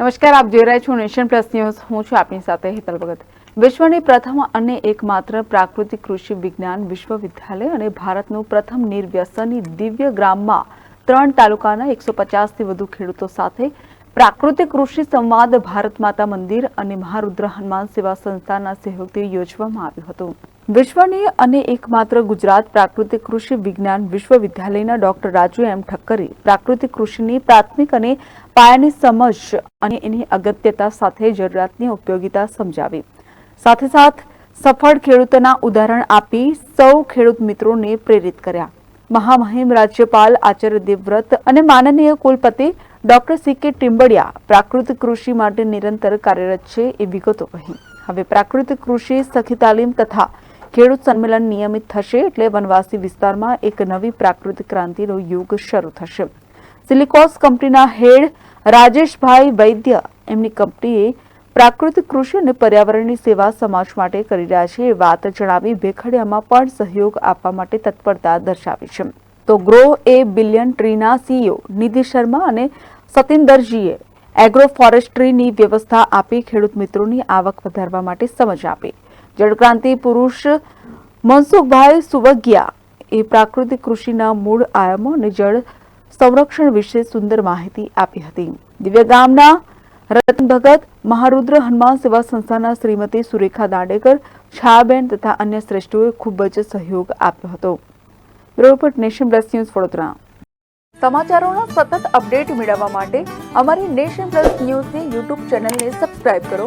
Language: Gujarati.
નમસ્કાર, આપ જોઈ રહ્યા છો નેશન પ્લસ ન્યૂઝ. હું છું આપની સાથે હેતલ ભગત. વિશ્વની પ્રથમ અને એકમાત્ર પ્રાકૃતિક કૃષિ વિજ્ઞાન વિશ્વવિદ્યાલય અને ભારતનું પ્રથમ નિર્વ્યસની દિવ્ય ગ્રામમાં ત્રણ તાલુકાના એકસો પચાસથી વધુ ખેડૂતો સાથે પ્રાકૃતિક કૃષિ સંવાદ ભારત માતા મંદિર અને મહારુદ્ર હનુમાન સેવા સંસ્થાના સહયોગથી યોજવામાં આવ્યું હતું. વિશ્વની અને એકમાત્ર ગુજરાત પ્રાકૃતિક કૃષિ વિજ્ઞાન વિશ્વવિદ્યાલયના ડોક્ટર રાજુ એમ ઠક્કરે પ્રાકૃતિક કૃષિની પ્રાથમિક અને પાયાની સમજ અને એની અગત્યતા સાથે જરૂરિયાતની ઉપયોગિતા સમજાવી. સાથે સાથ સફળ ખેડૂતોના ઉદાહરણ આપી સૌ ખેડૂત મિત્રોને પ્રેરિત કર્યા. મહામહિમ રાજ્યપાલ આચાર્ય દેવવ્રત અને માનનીય કુલપતિ ડોક્ટર સી કે ટિમ્બડિયા પ્રાકૃતિક કૃષિ માટે નિરંતર કાર્યરત છે એ વિગતો કહી. હવે પ્રાકૃતિક કૃષિ સખી તાલીમ તથા ખેડૂત સંમેલન નિયમિત થશે એટલે વનવાસી વિસ્તારમાં એક નવી પ્રાકૃતિક ક્રાંતિનો યુગ શરૂ થશે. સિલિકોસ કંપનીના હેડ રાજેશભાઈ વૈદ્ય એમની કંપનીએ પ્રાકૃતિક કૃષિ અને પર્યાવરણની સેવા સમાજ માટે કરી રહ્યા છે એ વાત જણાવી ભેખડિયામાં પણ સહયોગ આપવા માટે તત્પરતા દર્શાવી છે. તો ગ્રો એ બિલિયન ટ્રીના સીઈઓ નિધિ શર્મા અને સતિન્દરજીએ એગ્રો ફોરેસ્ટ્રીની વ્યવસ્થા આપી ખેડૂત મિત્રોની આવક વધારવા માટે સમજ આપી. જળક્રાંતિ પુરુષ મનસુખભાઈ સુવગિયા. એ પ્રાકૃતિક કૃષિના મૂળ આયામો અને જળ સંરક્ષણ વિશે સુંદર માહિતી આપી હતી. દિવ્ય ગામના રતન ભગત, મહારુદ્ર હનુમાન સેવા સંસ્થાના શ્રીમતી સુરેખા દાંડેકર છાબેન તથા અન્ય શ્રેષ્ઠોએ ખૂબ જ સહયોગ આપ્યો હતો. Report nation plus news Vadodara. સમાચારોના સતત અપડેટ મેળવવા માટે અમારી નેશન પ્લસ ન્યૂઝની યુટ્યુબ ચેનલને સબસ્ક્રાઇબ કરો.